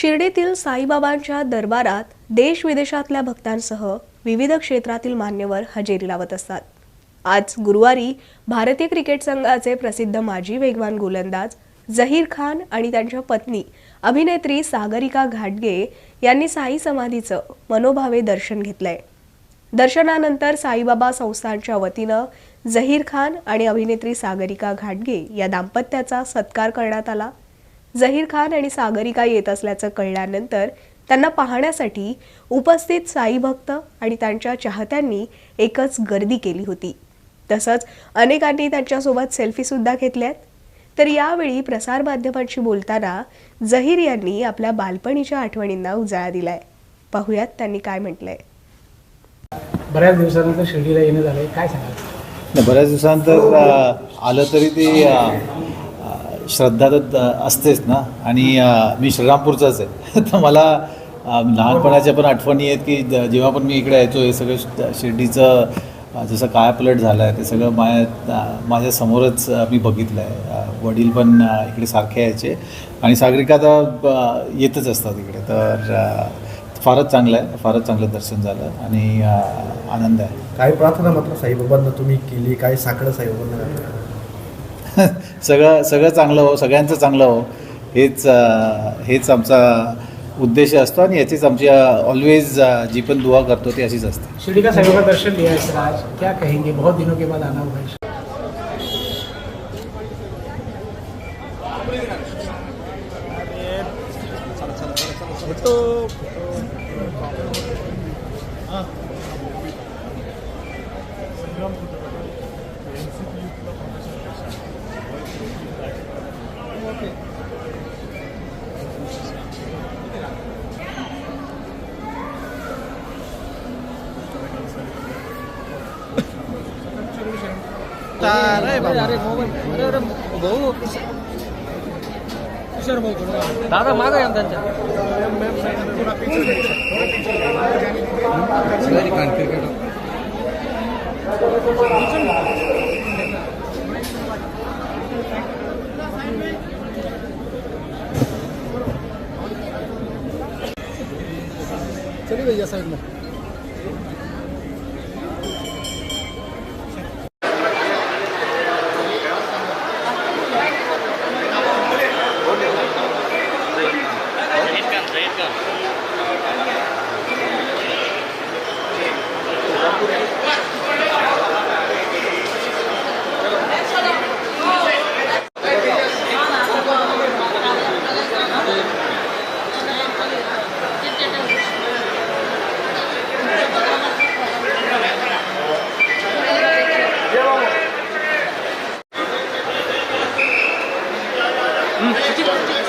शिर्डीतील साईबाबांच्या दरबारात देश विदेशातल्या भक्तांसह विविध क्षेत्रातील मान्यवर हजेरी लावत असतात. आज गुरुवारी भारतीय क्रिकेट संघाचे प्रसिद्ध माजी वेगवान गोलंदाज झहीर खान आणि त्यांच्या पत्नी अभिनेत्री सागरिका घाटगे यांनी साई समाधीचं मनोभावे दर्शन घेतलंय. दर्शनानंतर साईबाबा संस्थानच्या वतीनं झहीर खान आणि अभिनेत्री सागरिका घाटगे या दाम्पत्याचा सत्कार करण्यात आला. झहीर खान आणि सागरिका येत असल्याचं कळल्यानंतर त्यांना पाहण्यासाठी उपस्थित साई भक्त आणि त्यांच्या चाहत्यांनी एकच गर्दी केली होती. तसंच अनेकांनी त्यांच्यासोबत सेल्फी सुद्धा घेतल्यात. तर यावेळी प्रसारमाध्यमांशी बोलताना झहीर यांनी आपल्या बालपणीच्या आठवणींना उजाळा दिलाय. पाहुयात त्यांनी काय म्हटलंय. बऱ्याच दिवसानंतर शिर्डीला येणं झालंय. काय सांगाल? बऱ्याच दिवसानंतर आलं तरी ती श्रद्धा तर असतेच ना? आणि मी श्रीरामपूरचाच आहे. तर मला लहानपणाच्या पण आठवणी आहेत की जेव्हा पण मी इकडे यायचो हे सगळं शिर्डीचं जसं काय पलट झालं आहे ते सगळं माझ्या माझ्यासमोरच मी बघितलं आहे वडील पण इकडे सारखे यायचे. आणि सागरिका तर येतच असतात इकडे. तर फारच चांगलं आहे. फारच चांगलं दर्शन झालं. आणि आनंद आहे. काय प्रार्थना मात्र साईबाबांना तुम्ही केली? काय साकडं साईबाबांना? सगळं सगळं चांगलं हो सगळ्यांचं चांगलं हो हेच हेच आमचा उद्देश असतो आणि याचीच आमची ऑलवेज जी पण दुआ करतो ती अशीच असते शिर्डी का दर्शन लिया है सर आज क्या कहेंगे बहुत दिनों के बाद आना हुआ है दादा माग या त्यांच्या हम्म, 嗯。